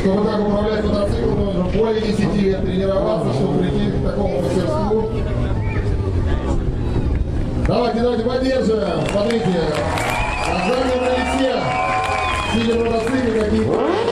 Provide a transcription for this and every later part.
Чтобы так управлять мотоциклом, нужно более 10 лет тренироваться, чтобы прийти к такому мастерству. Давайте, давайте поддержим. Смотрите, на лице, сидя на мотоцикле, какие-то...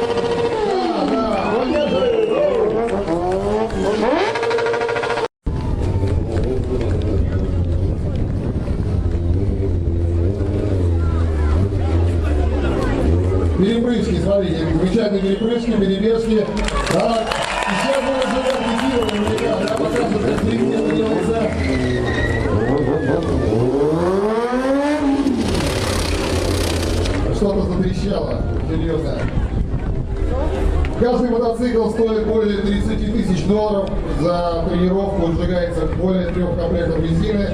замечательные перепрыжки, перебежки. Да. И сейчас мы уже репетируем, ребят, да, показывают, как это делается. Что-то затрещало, серьезно. Каждый мотоцикл стоит более 30 тысяч долларов. За тренировку сжигается более трех комплектов резины.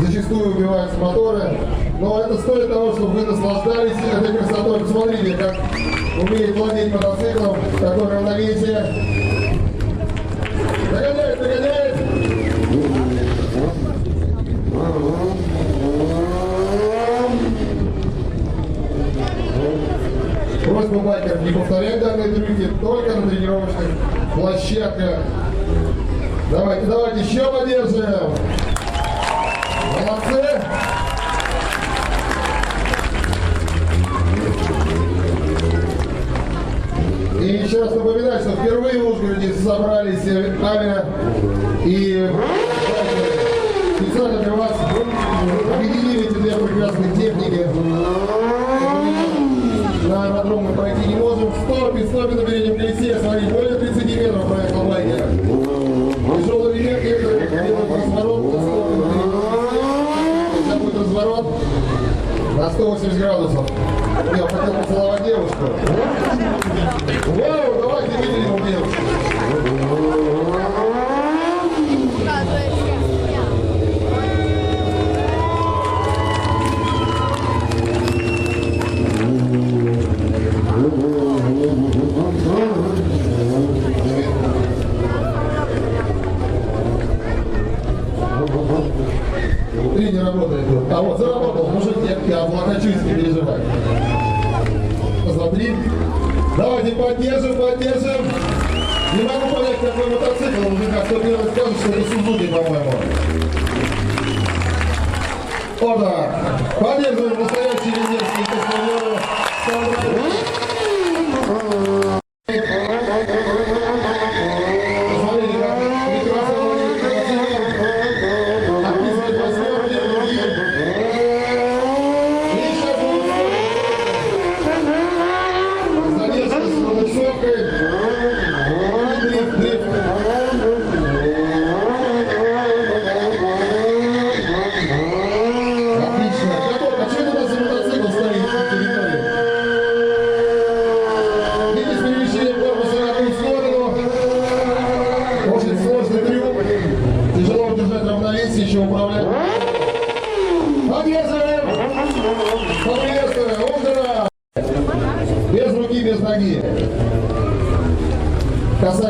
Зачастую убиваются моторы. Но это стоит того, чтобы вы наслаждались этой красотой. Посмотрите, как умеет владеть мотоциклом, какое равновесие. Догоняет, догоняет. Просьба байкеров не повторять данные трюки только на тренировочных площадках. Давайте, давайте, еще поддерживаем. Молодцы. И еще раз напоминаю, что впервые в Ужгороде собрались авиа и специально для вас объединили эти две прекрасные техники на аэродром мы пройти не можем. В стопе, стопе на переднем колесе, смотри, более 30 метров проехал байкер. Тяжелый ремень, некоторые делают разворот на стопе на переднем колесе. Сейчас будет разворот на 180 градусов. Я хотел поцеловать девушку. Вау, давайте видели ему девушку. Не работает. А вот заработал, облокочусь, не переживай. Посмотри. Давайте поддержим, поддержим. Не могу понять, какой мотоцикл. Мужика, кто первый скажет, что это Сузуки, по-моему. О, да. Поддерживаем настоящие венецкие космонавты.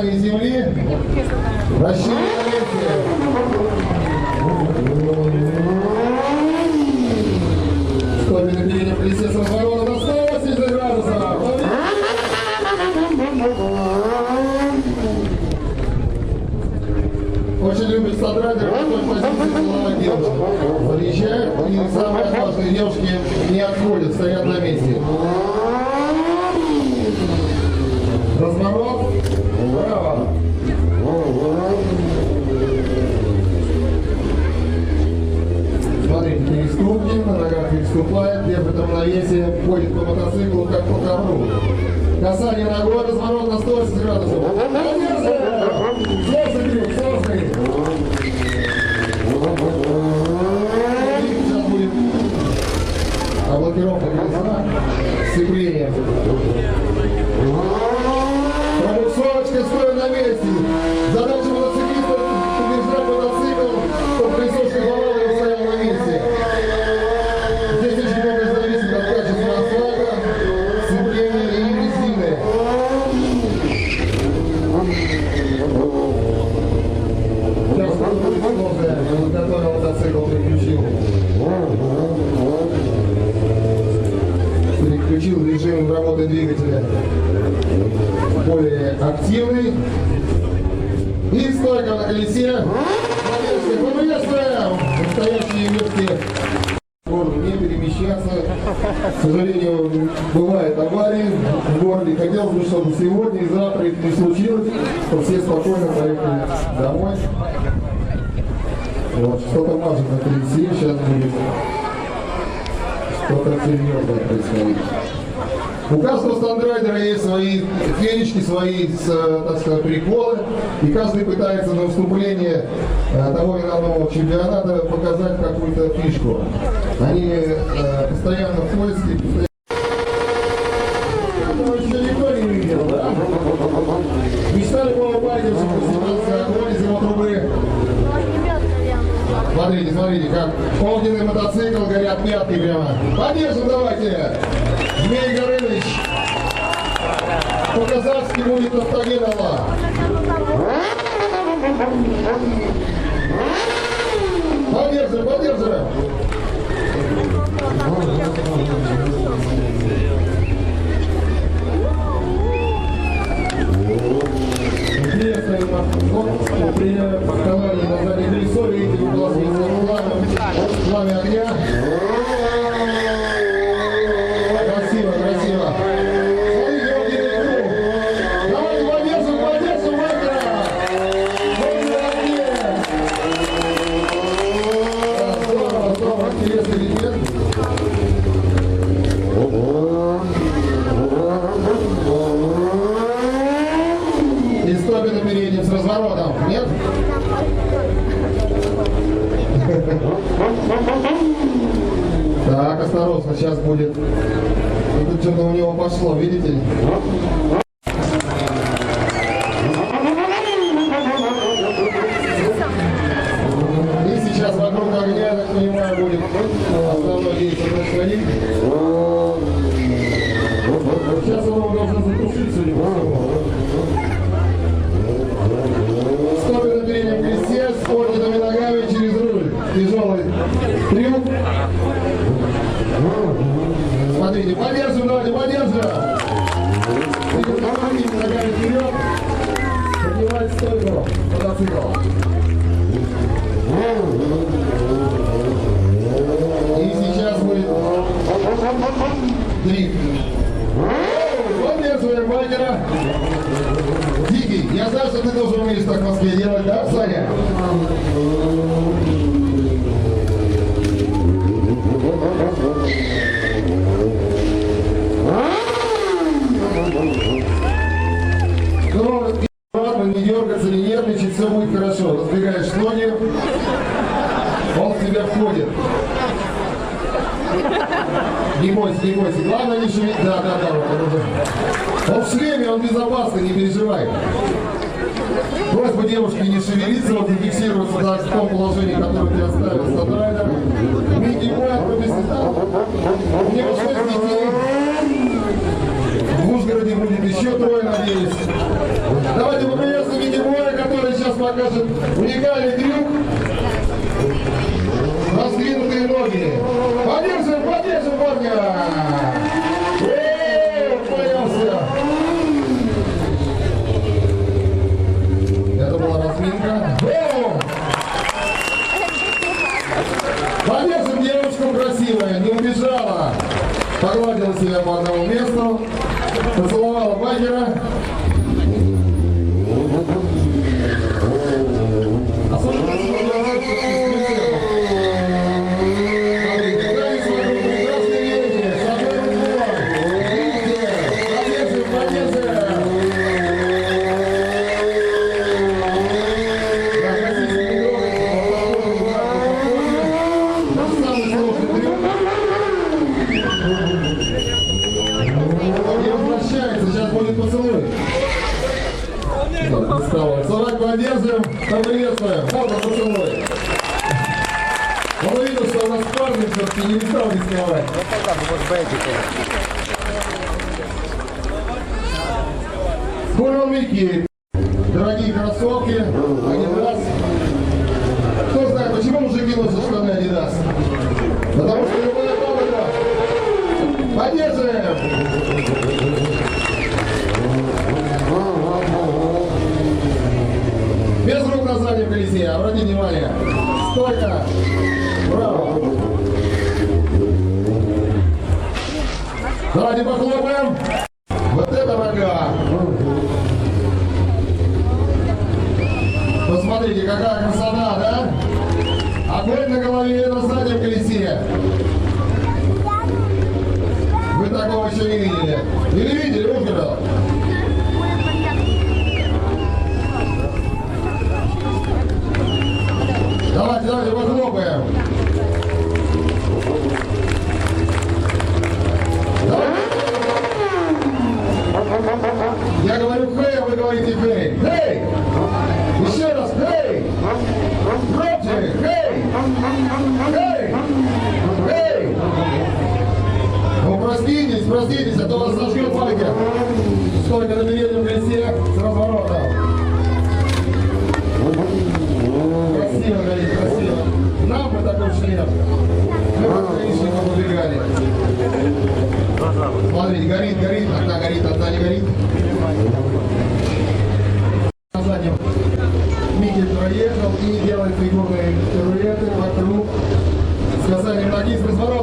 Касание земли. На переднем колесе с разворотом на 180 градусов. Очень любит содрать, в какой позиции целовать девушку. Подъезжают, и самые отважные девушки не отходят, стоят на месте. Равновесие, ходит по мотоциклу, как по ковру. Касание ногой, разворот на 180 градусов. Будет а блокировка колеса, сцепление. Пробуксовочка стоит на месте. Задача мотоциклиста удержать мотоцикл, чтобы колесо шлифовало и стояло на месте. Здесь очень много зависит от качества асфальта, сцепления и резины. Сейчас будет сложное. Я подготовил мотоцикл, переключил. Переключил режим работы двигателя более активный. И стойка на колесе. Молодец, Поприветствуем! Настоящие юрки. Формы перемещаться. К сожалению, бывают аварии в городе. Хотелось бы, чтобы сегодня и завтра их не случилось, чтобы все спокойно поехали домой. Вот, что-то мажет на колесе, сейчас будет что-то серьезное происходить. У каждого стандрайдера есть свои фенечки, свои, так сказать, приколы, и каждый пытается на выступлении э, того или иного чемпионата показать какую-то фишку. Они э, постоянно в поиске, постоянно... Этого еще никто не видел, да? Мечтали полубайкеры, что снимался огонь из его трубы. Смотрите, смотрите, как огненный мотоцикл, горят пятки прямо. Поддержим давайте! Змей Горыныч! По-казахски будет Автогенова. Поддержим, поддержим! Интересный подход при вставании на заднее колесо, видите, у вас есть пламя, пламя огня. Красиво, красиво. Смотрите, вот едет круг. Давайте поддержим, поддержим Вагнера. Вагнер огне. Да, Здорово, здорово, интересный элемент. И стопи на переднем с разворотом. Нет? Сейчас будет. Это что-то у него пошло, видите? И сейчас вокруг огня, я так понимаю, будет основное действие. Сейчас он должен затушить, судя по всему. Стопы на переднем кресте, с поднятыми ногами через руль. Тяжелый трюк. Поднимать стойку мотоцикл. И сейчас будет дрифт. Поддерживаем байкера. Дикий, я знаю, что ты тоже умеешь так в Москве делать, да, Саня? Он входит. Не бойся, не бойся. Главное не шевелить. Да, да, да. Вот, это уже. Он в шлеме, он безопасный, не переживай. Просьба девушки не шевелиться, вот зафиксироваться так, в том положении, которое ты оставил Сандрайдер. Микки Бой, У него шесть детей. В Ужгороде будет еще трое, надеюсь. Давайте поприветствуем Микки Боя, который сейчас покажет уникальный трюк. Раздвинутые ноги. Поддержим, поддержим, парня! Эээ, появился! Это была разминка. Бум! Поддержим девушку красивая, не убежала. Погладила себя по одному месту. Поцеловала багера. Особенно Смотри, когда есть вокруг прекрасные вещи, с одной рукой. Видите? Поддержим, поддержим. Так, российский миллион, по-моему, самый сложный трюк. Не возвращается, сейчас будет поцелуй. Так, вставай. Собак поддержим, поприветствуем. Фото поцелуй. Он увидел, что у нас парни все-таки не стал рисковать. Скоро Микки. Дорогие кроссовки, Адидас. Кто знает, почему мужики носят штаны Адидас? Потому что любая фабрика. Поддерживаем! Колизея. Обратите внимание. Стойка. Браво. Давайте похлопаем. Вот это рога. Посмотрите, какая красота, да? Огонь на голове, на сзади в колесе. Вы такого еще не видели. Или видели, Ужгород? Смотрите, горит, горит, одна горит, одна не горит. Заднем Микель проехал и делает фигурные пируэты вокруг. Сказали, магистр, звонок.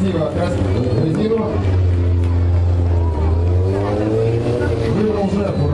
красиво красиво резину. Выбрал жертву,